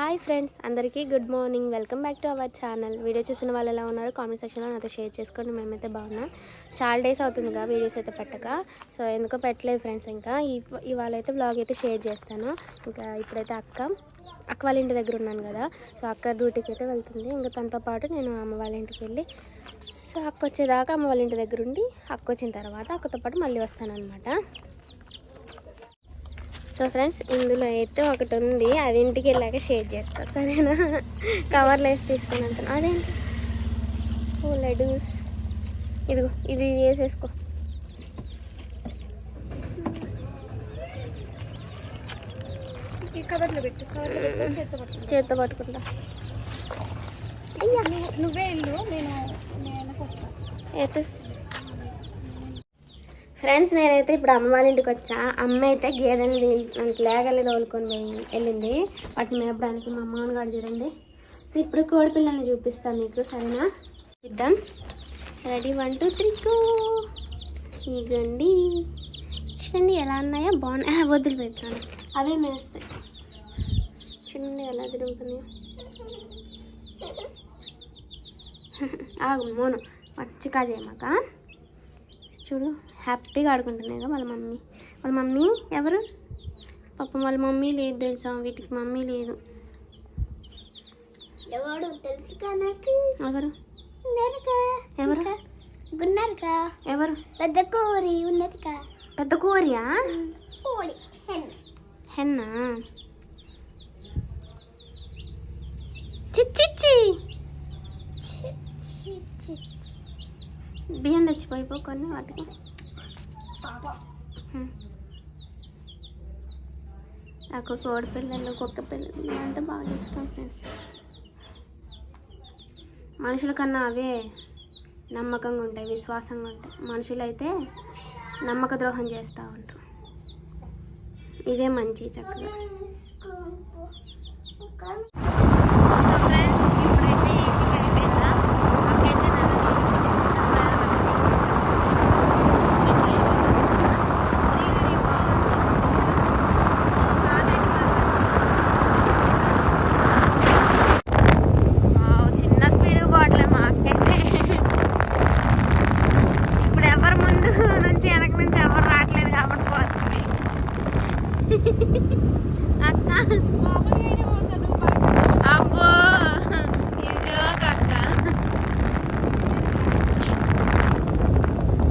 Hi friends అందరికీ good morning. Welcome back to our channel. Video చూసిన వాళ్ళు ఎలా ఉన్నారో కామెంట్ సెక్షన్లో నాతో షేర్ చేసుకోండి. మేమైతే బాగున్నాం. చాలా డేస్ అవుతుందిగా వీడియోస్ అయితే పెట్టక. సో ఎందుకో పెట్టలేదు ఫ్రెండ్స్ ఇంకా. ఇవాళ అయితే బ్లాగ్ అయితే షేర్ చేస్తాను. ఇంకా ఇప్పుడైతే అక్క అక్క వాళ్ళ ఇంటి దగ్గర ఉన్నాను కదా. సో అక్క డ్యూటీకి అయితే వెళ్తుంది. ఇంకా తనతో పాటు నేను అమ్మ వాళ్ళ ఇంటికి వెళ్ళి సో అక్క వచ్చేదాకా అమ్మ వాళ్ళ ఇంటి దగ్గర ఉండి అక్క వచ్చిన తర్వాత అక్కతో పాటు మళ్ళీ వస్తాను అనమాట సో ఫ్రెండ్స్ ఇందులో అయితే ఒకటి ఉంది. అది ఇంటికి వెళ్ళాక షేర్ చేస్తా సరేనా? కవర్లో వేసి తీసుకున్నాను అదేంటి? ఓ లడ్డూస్. ఇదిగో ఇది వేసేసుకో. కవర్లో పెట్టు కవర్లో చేత్తో పట్టుకో. చేత్తో పట్టుకుంటా. నువ్వు- ఇల్లు నేను ఎటు? ఫ్రెండ్స్ నేనైతే ఇప్పుడు అమ్మ వాళ్ళ ఇంటికి వచ్చా. అమ్మ అయితే గేదెని లేగలి తోలుకొని పోయి వెళ్ళింది. వాటిని మేపడానికి మా అమ్మని గారు చూడండి. సో ఇప్పుడు కోడి పిల్లల్ని చూపిస్తాను మీకు. సరేనా? ఇద్దాం ready one two three go ఇగండి. చూడండి ఎలా ఉన్నాయో. బాగున్నాయి వదిలి పెట్టాను అవే మేస్తాయి. చూడండి ఎలా తిరుగుతున్నాయో. ఆగు మోను. మంచిగా చేయమాక. చూడు. హ్యాపీగా ఆడుకుంటున్నాయి కదా వాళ్ళ మమ్మీ. వాళ్ళ మమ్మీ ఎవరు? పాపం వాళ్ళ మమ్మీ లేదు తెలుసా? వీటికి మమ్మీ లేదు. ఎవడు తెలుసుగా నాకు. ఎవరు? ఎవరు? ఉన్నారుగా ఎవరు? పెద్ద కోరి ఉన్నదిగా పెద్ద కోరియా? కోడి. హెన్నా? చిచ్చిచ్చి బియ్యం తెచ్చిపోయిపో కొన్ని వాటికి. నాకు కోడి పిల్లలు కుక్క పిల్లలు అంటే బాగా ఇష్టం ఫ్రెండ్స్. మనుషుల కన్నా అవే నమ్మకంగా ఉంటాయి విశ్వాసంగా ఉంటాయి. మనుషులైతే నమ్మక ద్రోహం చేస్తూ ఉంటారు. ఇవే మంచి చక్కగా సో ఫ్రెండ్స్ ఇప్పుడైతే ఈవినింగ్ అయిపోయిందా అక్కైతే నన్ను తీసుకుంటే చింతల బేరం అయితే తీసుకుంటాను గ్రీనరీ బాగుంది కాదండి వావ్ చిన్న స్పీడ్ పోవట్లే మా అక్కైతే ఇప్పుడు ఎవరు ముందు నుంచి వెనక నుంచి ఎవరు రావట్లేదు కాబట్టి పోతుంది. అక్క అబ్బో ఇది జోక్ అక్క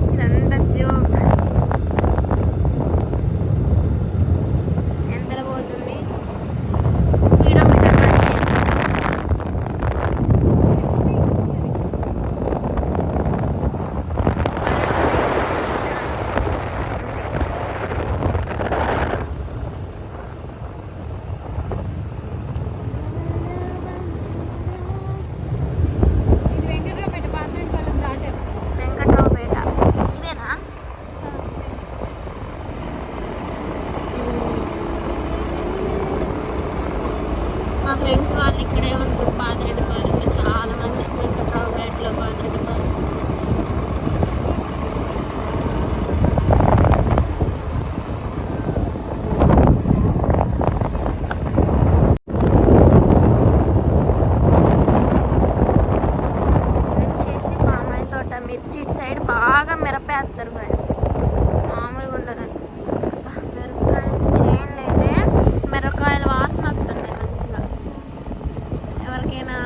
ఇదంతా జోక్ ఎంతలో పోతుంది స్పీడోమీటర్ మంచి ఇది వెంకటరావుపేట పాత్రంపాలెం దాటారు వెంకట్రావుపేట ఇదేనా మా ఫ్రెండ్స్ వాళ్ళు ఇక్కడే ఉంటారు పాతిరెడ్డిపాలెంలో చాలా మంది వెంకట్రావుపేటలో పాతిరెడ్డిపాలెం వచ్చేసి మామయ్య తోట మిర్చి ఇటు సైడ్ బాగా మిరపేస్తారు ఫ్రెండ్స్ మామూలుగా ఉండదు అబ్బా, మిరపకాయలు చేనులు అయితే మిరపకాయల వాసన వస్తున్నాయి మంచిగా ఎవరికైనా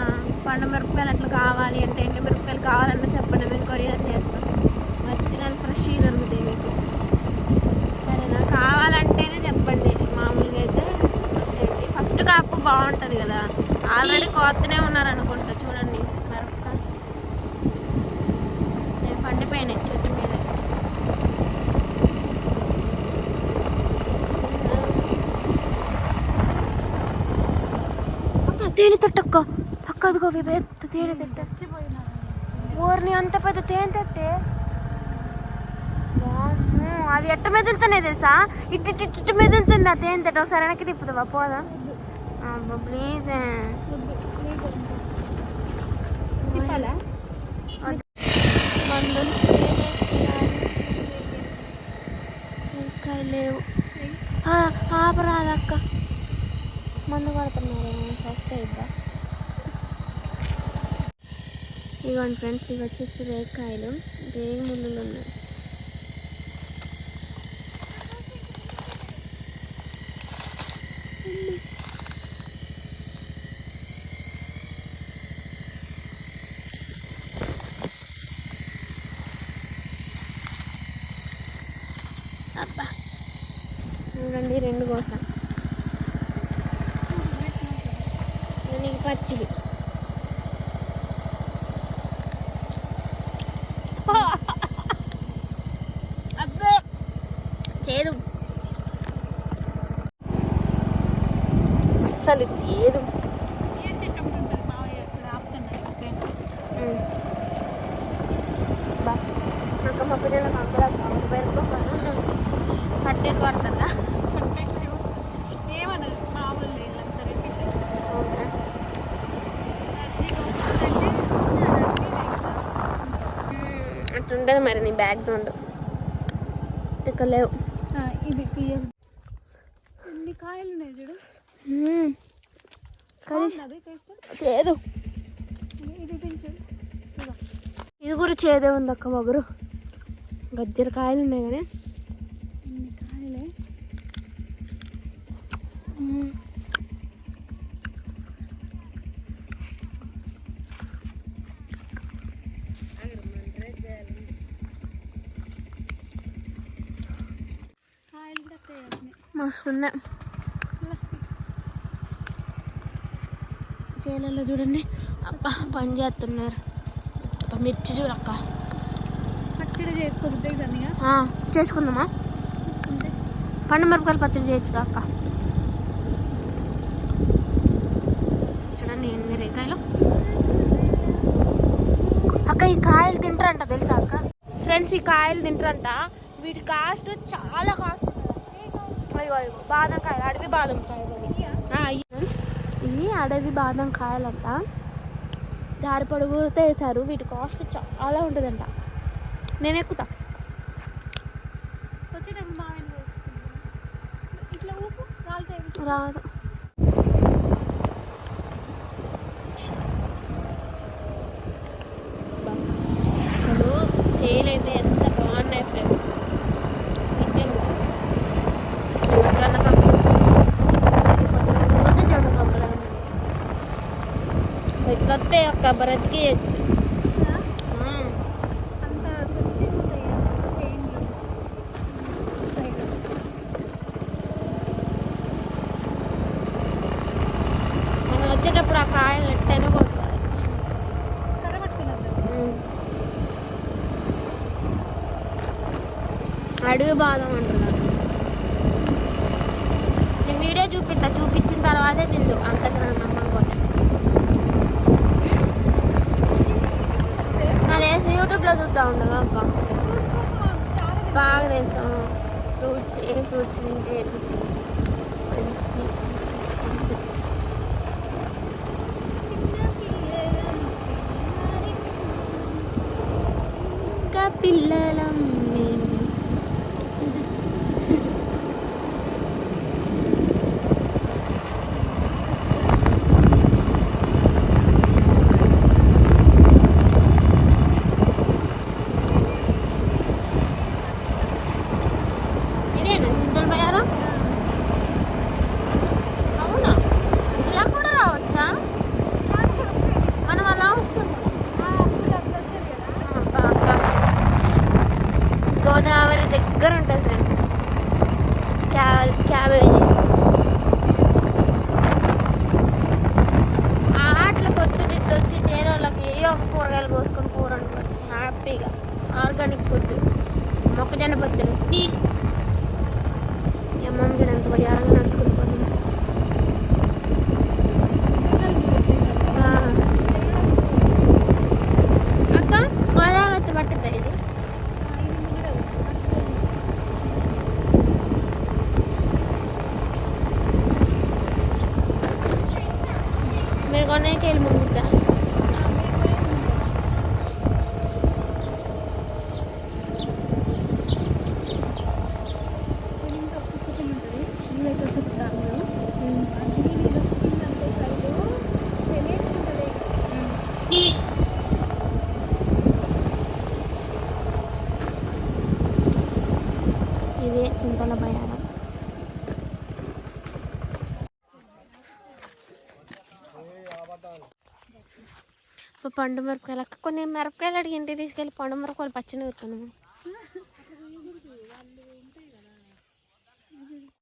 పండు మిరపకాయలు అట్లా కావాలి అంటే ఎండు మిరపకాయలు కావాలన్నా చెప్పండి మేము కొరియర్ చేస్తాం ఒరిజినల్ ఫ్రెష్ దొరుకుతాయి మీకు సరేనా కావాలంటేనే చెప్పండి మామూలుగా అయితే యాప్ బాగుంటుంది కదా. ఆల్రెడీ కోతనే ఉన్నారు అనుకుంటా చూడండి. మిరపకాయ నేను పండిపోయినాయి చెట్టు మీద. తేనె తట్టక్క. అక్క అదిగో ఇవి పెద్ద తేనె తట్ట. ఊరిని అంత పెద్ద తేనె తట్టే? అది ఎట్ట మెదులుతున్నాయి తెలుసా? ఇటు మెదులుతుంది ఆ తేనె తట్ట. ఒకసారి వెనక్కి తిప్పుదావా? పోదా. ప్లీజ్ మందులు స్ప్రే చేస్తున్నారు ఇంకా లేవు. ఆపరాదక్క. మందు కొడుతున్నారు ఫస్ట్ అయిద్దా ఇదిగోండి ఫ్రెండ్స్ ఇవి వచ్చేసి రేకాయలు. రేగి ముళ్ళులు ఉన్నాయి? అబ్బా చూడండి రెండు కోసం నీకు పచ్చిది. అబ్బే చేదు. అసలు చేదు. అక్క మొక్కజొన్న కంకులు అక్క పట్టేది పడుతుందా? నీ బ్యాక్గ్రౌండ్. ఇక్కడ లేవు. ఇది ఎన్ని కాయలు ఉన్నాయి చూడు? చేదు. ఇది కూడా చేదే ఉంది అక్క మొగరు. గజ్జర కాయలు ఉన్నాయి కానీ ఎన్ని కాయలే కాయలు కూడా తేయాల్సినాయి మస్తు ఉన్నాయి. చేలలో చూడండి. అబ్బా పని చేస్తున్నారు. అబ్బా మిర్చి చూడక్క. పచ్చడి చేసుకోవద్దు ఆ, చేసుకుందామా? పండు మిరపకాయలు పచ్చడి చేయొచ్చు అక్క. చూడండి ఎన్ని రేకాయలు అక్క ఈ కాయలు తింటారంట తెలుసా అక్క? ఫ్రెండ్స్ ఈ కాయలు తింటారంట. వీటి కాస్ట్ చాలా కాస్ట్ అయ్యో అయ్యో బాదం కాయలు అడవి బాదం కాయలు. అవి ఆ, ఇవి అడవి బాదం కాయలంట. దారి పొడుగుతో వేసారు వీటి కాస్ట్ చాలా ఉంటుందంట. నేను ఎక్కుతా. వచ్చేటప్పుడు రాలుతాయి రాదు. ఇట్లా బ్రతికేయచ్చు అంత మనం వచ్చేటప్పుడు ఆ కాయలు ఎట్టైనా కొట్టుకోవాలి అడవి బాదం అంటున్నారు. నీకు వీడియో చూపిస్తా చూపించిన తర్వాతే తిందు. అంతగా అదేసి యూట్యూబ్లో చూద్దా ఉండగా అక్క బాగా తెలుసు ఫ్రూట్స్ ఏ ఫ్రూట్స్ తింటే ఏది మంచిది అనిపించి. ఇంకా పిల్లలం దగ్గర ఉంటుంది ఫ్రెండ్ క్యా- క్యాబేజీ. ఆ ఆటలు పొద్దున్న ఇట్లా వచ్చి చేరోళ్ళకి ఏ ఒక కూరగాయలు కోసుకొని కూర వండుకోవచ్చు. హ్యాపీగా. Organic food. మొక్కజొన్న పొత్తులు ఈ అమ్మమ్మ కూడా ఎంత వడియారంగా నడుచుకుంటూ పోతుంది ఆ. అక్క గోదావరి వచ్చి పట్టిద్దా ఇది మీరు కొనేకి వెళ్ళి ముగిద్దా ఇంకా పుస్తకం ఉంటుంది నీళ్ళైతే వస్తుంది ఇదే చింతల బయారం ఇప్పుడు పండు మిరపకాయలు. కొన్ని మిరపకాయలు అడిగింటి తీసుకెళ్ళి పండు మిరపకాయలు పచ్చని ఊరుకున్నాము